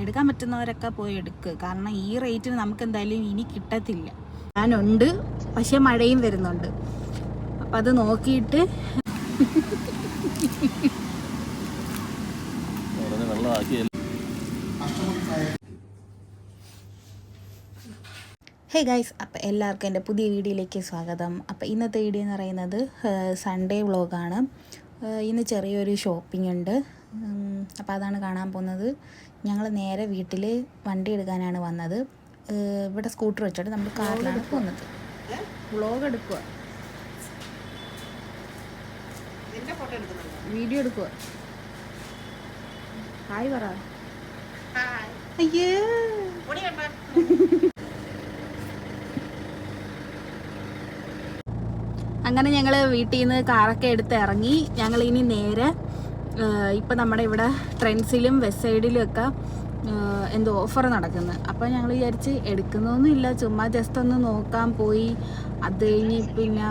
എടുക്കാൻ പറ്റുന്നവരൊക്കെ പോയി എടുക്കുക കാരണം ഈ റേറ്റിന് നമുക്ക് എന്തായാലും ഇനി കിട്ടത്തില്ല. ഞാനുണ്ട്. പക്ഷെ മഴയും വരുന്നുണ്ട്. അപ്പം അത് നോക്കിയിട്ട് ഹേ ഗൈസ് അപ്പോൾ എല്ലാവർക്കും എന്റെ പുതിയ വീഡിയോയിലേക്ക് സ്വാഗതം. അപ്പോൾ ഇന്നത്തെ വീഡിയോ എന്ന് പറയുന്നത് സൺഡേ വ്ളോഗാണ് ഇന്ന് ചെറിയൊരു ഷോപ്പിംഗ് ഉണ്ട്. അപ്പോൾ അതാണ് കാണാൻ പോകുന്നത്. ഞങ്ങൾ നേരെ വീട്ടിൽ വണ്ടി എടുക്കാനാണ് വന്നത്. ഇവിടെ സ്കൂട്ടർ വെച്ചിട്ട് നമ്മൾ കാറിലാണ് പോകുന്നത്. വ്ളോഗ് എടുക്കുക വീഡിയോ എടുക്കുക ഹായ് പറ. അയ്യേ. അങ്ങനെ ഞങ്ങൾ വീട്ടിൽ നിന്ന് കാറൊക്കെ എടുത്ത് ഇറങ്ങി. ഞങ്ങൾ ഇനി നേരെ ഇപ്പം നമ്മുടെ ഇവിടെ ട്രെൻസിലും വെസ്റ്റ് സൈഡിലും ഒക്കെ എന്തോ ഓഫർ നടക്കുന്നത് അപ്പോൾ ഞങ്ങൾ വിചാരിച്ച് എടുക്കുന്നൊന്നുമില്ല ചുമ്മാ ജസ്റ്റ് ഒന്ന് നോക്കാൻ പോയി. അത് കഴിഞ്ഞ് പിന്നെ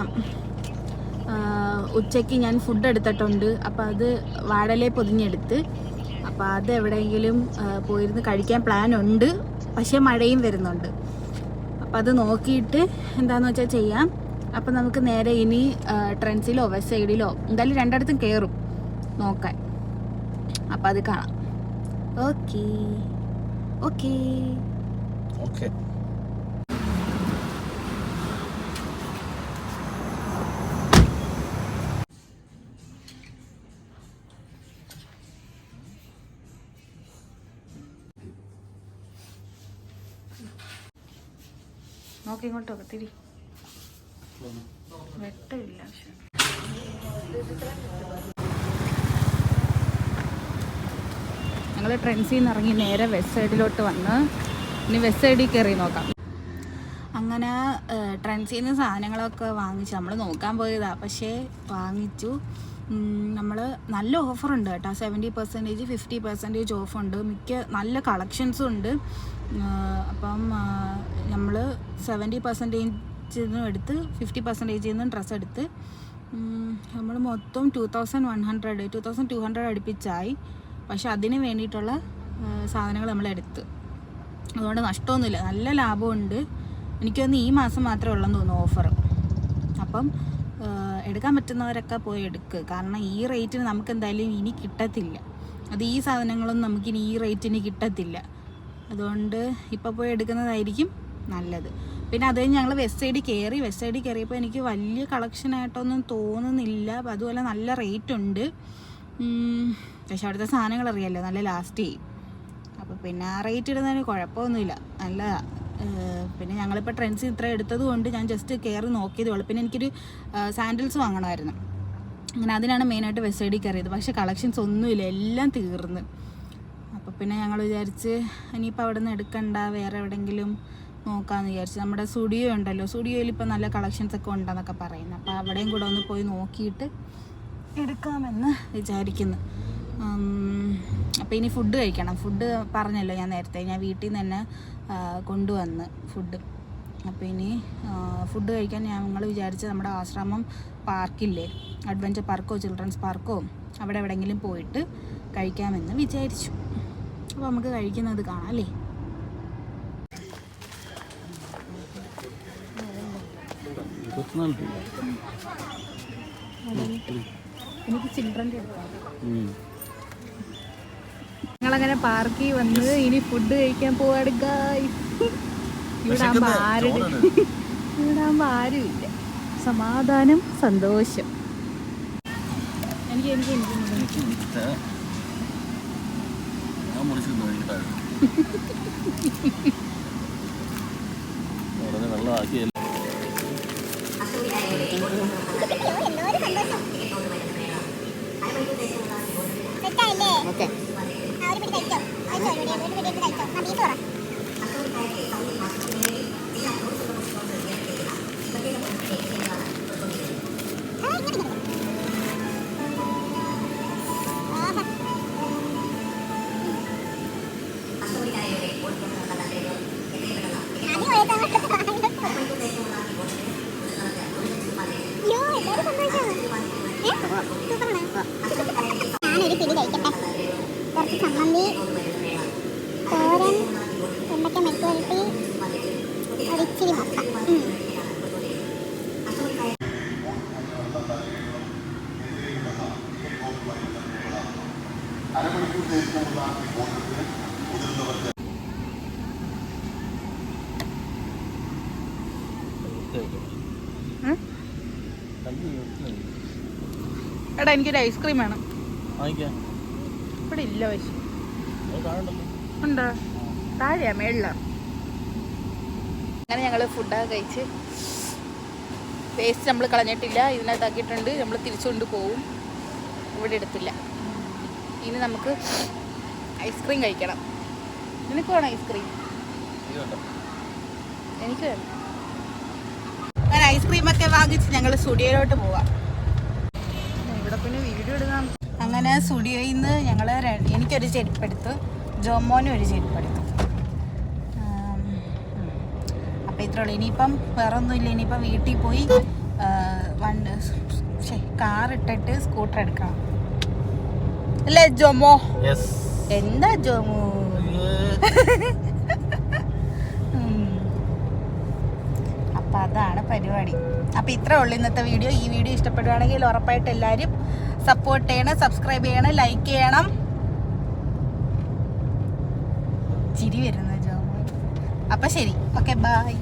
ഉച്ചയ്ക്ക് ഞാൻ ഫുഡ് എടുത്തിട്ടുണ്ട്. അപ്പോൾ അത് വാടലേ പൊതിഞ്ഞെടുത്ത്. അപ്പോൾ അത് എവിടെയെങ്കിലും പോയിരുന്ന് കഴിക്കാൻ പ്ലാൻ ഉണ്ട്. പക്ഷേ മഴയും വരുന്നുണ്ട്. അപ്പോൾ അത് നോക്കിയിട്ട് എന്താണെന്ന് വെച്ചാൽ ചെയ്യാം. അപ്പോൾ നമുക്ക് നേരെ ഇനി ട്രെൻസിലോ വെസ്റ്റ് സൈഡിലോ എന്തായാലും രണ്ടിടത്തും കയറും നോക്കാൻ. അപ്പോൾ അത് കാണാം. ഓക്കെ. ഓക്കേ. ഓക്കെ. നോക്കി ഇങ്ങോട്ട് വെട്ടില്ല വെട്ടമില്ല പക്ഷെ. ഞങ്ങൾ ട്രെൻസിൽ നിന്ന് ഇറങ്ങി നേരെ വെസ്റ്റ് സൈഡിലോട്ട് വന്ന് ഇനി വെസ്റ്റ് സൈഡിൽ കയറി നോക്കാം. അങ്ങനെ ട്രെൻസിൽ നിന്ന് സാധനങ്ങളൊക്കെ വാങ്ങിച്ചു. നമ്മൾ നോക്കാൻ പോയതാ. പക്ഷേ വാങ്ങിച്ചു. നമ്മൾ നല്ല ഓഫറുണ്ട് കേട്ടോ. സെവന്റി പെർസെന്റേജ് ഫിഫ്റ്റി പെർസെന്റേജ് ഓഫുണ്ട് മിക്ക നല്ല കളക്ഷൻസും ഉണ്ട്. അപ്പം നമ്മൾ സെവന്റി പെർസെന്റേജിൽ നിന്നും എടുത്ത് ഫിഫ്റ്റി പെർസെന്റേജിൽ നിന്നും ഡ്രസ്സ് എടുത്ത് നമ്മൾ മൊത്തം two thousand one hundred two thousand two hundred അടുപ്പിച്ചായി. പക്ഷെ അതിന് വേണ്ടിയിട്ടുള്ള സാധനങ്ങൾ നമ്മൾ എടുത്ത്. അതുകൊണ്ട് നഷ്ടമൊന്നുമില്ല. നല്ല ലാഭമുണ്ട്. എനിക്ക് ഈ മാസം മാത്രമേ ഉള്ളെന്ന് തോന്നുന്നു ഓഫർ അപ്പം എടുക്കാൻ പറ്റുന്നവരൊക്കെ പോയി എടുക്കുക കാരണം ഈ റേറ്റിന് നമുക്ക് എന്തായാലും ഇനി കിട്ടത്തില്ല. അത് ഈ സാധനങ്ങളൊന്നും നമുക്കിനി ഈ റേറ്റിന് കിട്ടത്തില്ല. അതുകൊണ്ട് ഇപ്പോൾ പോയി എടുക്കുന്നതായിരിക്കും നല്ലത്. പിന്നെ അത് കഴിഞ്ഞ് ഞങ്ങൾ വെസ്റ്റ് സൈഡിൽ കയറി. വെസ്റ്റ് സൈഡിൽ കയറിയപ്പോൾ എനിക്ക് വലിയ കളക്ഷനായിട്ടൊന്നും തോന്നുന്നില്ല. അതുപോലെ നല്ല റേറ്റ് ഉണ്ട്. പക്ഷെ അവിടുത്തെ സാധനങ്ങൾ അറിയാമല്ലോ നല്ല ലാസ്റ്റ്. ചെയ്യും അപ്പോൾ പിന്നെ ആ റേറ്റ് ഇടുന്നതിന് കുഴപ്പമൊന്നുമില്ല. നല്ല പിന്നെ ഞങ്ങളിപ്പോൾ ട്രെൻഡ്സ് ഇത്ര എടുത്തത് കൊണ്ട് ഞാൻ ജസ്റ്റ് കയറി നോക്കിയതേ ഉള്ളൂ. പിന്നെ എനിക്കൊരു സാൻഡിൽസ് വാങ്ങണമായിരുന്നു. അങ്ങനെ അതിനാണ് മെയിനായിട്ട് വെസ്റ്റ് സൈഡിൽ കയറിയത്. പക്ഷേ കളക്ഷൻസ് ഒന്നുമില്ല. എല്ലാം തീർന്ന്. അപ്പോൾ പിന്നെ ഞങ്ങൾ വിചാരിച്ച് ഇനിയിപ്പോൾ അവിടെ നിന്ന് എടുക്കണ്ട. വേറെ എവിടെയെങ്കിലും നോക്കാമെന്ന് വിചാരിച്ചു. നമ്മുടെ സ്റ്റുഡിയോ ഉണ്ടല്ലോ. സ്റ്റുഡിയോയിൽ ഇപ്പോൾ നല്ല കളക്ഷൻസ് ഒക്കെ ഉണ്ടെന്നൊക്കെ പറയുന്നു. അപ്പോൾ അവിടെയും കൂടെ ഒന്ന് പോയി നോക്കിയിട്ട് എടുക്കാമെന്ന് വിചാരിക്കുന്നു. അപ്പോൾ ഇനി ഫുഡ് കഴിക്കണം. ഫുഡ് പറഞ്ഞല്ലോ ഞാൻ നേരത്തെ. ഞാൻ വീട്ടിൽ നിന്ന് തന്നെ കൊണ്ടുവന്ന് ഫുഡ് അപ്പോൾ ഇനി ഫുഡ് കഴിക്കാൻ ഞങ്ങൾ വിചാരിച്ച നമ്മുടെ ആശ്രമം പാർക്കില്ലേ അഡ്വഞ്ചർ പാർക്കോ ചിൽഡ്രൻസ് പാർക്കോ അവിടെ എവിടെയെങ്കിലും പോയിട്ട് കഴിക്കാമെന്ന് വിചാരിച്ചു. അപ്പോൾ നമുക്ക് കഴിക്കുന്നത് കാണാം അല്ലേ? ഇരുപത്തിനാല് രൂപ. എനിക്ക് ചിൽഡ്രന്റെ എടുക്കാം. ഞങ്ങളങ്ങനെ പാർക്കിൽ വന്ന് ഇനി ഫുഡ് കഴിക്കാൻ പോവാട് ഗായ്സ് ഇവിടെ ആകുമ്പോൾ ആരും ഇവിടെ ആകുമ്പോൾ ആരുമില്ല സമാധാനം സന്തോഷം. എനിക്ക് എനിക്ക് എനിക്ക് ഓക്കെ ആ ഒരു പിടി കഴിച്ചോ ചമ്മന്തി തോരൻ വെണ്ടയ്ക്ക മെറ്റുവരട്ടി ഒരിച്ചിരി മുട്ട. അരമണിക്കൂർ ദൈർഘ്യമുള്ള ഓട്ടത്തിന് മുതിർന്നവർക്ക് എടാ എനിക്കൊരു ഐസ്ക്രീം വേണം. വാങ്ങിക്കാം. ഇവിടെ ഇല്ല പശു. ഉണ്ടോ? താഴെയാ മേളില. അങ്ങനെ ഞങ്ങൾ ഫുഡൊക്കെ കഴിച്ച് വേസ്റ്റ് നമ്മൾ കളഞ്ഞിട്ടില്ല ഇതിനകത്താക്കിയിട്ടുണ്ട് നമ്മൾ തിരിച്ചുകൊണ്ട് പോവും. ഇവിടെ എടുത്തില്ല. ഇനി നമുക്ക് ഐസ്ക്രീം കഴിക്കണം. നിനക്ക് വേണം ഐസ്ക്രീം എനിക്ക് വേണം അങ്ങനെ ഐസ്ക്രീമൊക്കെ വാങ്ങിച്ച് ഞങ്ങൾ സ്റ്റുഡിയോയിലോട്ട് പോവാം. ഇവിടെ പിന്നെ വീഡിയോ എടുക്കാം അങ്ങനെ സ്റ്റുഡിയോയിൽ നിന്ന് ഞങ്ങൾ എനിക്കൊരു ചെരുപ്പെടുത്തു. ജോമോനും ഒരു ചെരുപ്പെടുത്തു അപ്പം. അപ്പോൾ ഇത്രേ ഉള്ളൂ ഇനിയിപ്പം വേറെ ഒന്നുമില്ല ഇനിയിപ്പം വീട്ടിൽ പോയി വണ്ട് കാർ ഇട്ടിട്ട് സ്കൂട്ടർ എടുക്കണം. അല്ലേ ജോമോ? എന്താ ജോമോ? അപ്പൊ അതാണ് പരിപാടി. അപ്പം ഇത്രേ ഉള്ളൂ ഇന്നത്തെ വീഡിയോ. ഈ വീഡിയോ ഇഷ്ടപ്പെടുകയാണെങ്കിൽ ഉറപ്പായിട്ട് എല്ലാവരും സപ്പോർട്ട് ചെയ്യണം സബ്സ്ക്രൈബ് ചെയ്യണം ലൈക്ക് ചെയ്യണം. ചിരി വരുന്ന ജോ അപ്പം ശരി. Okay bye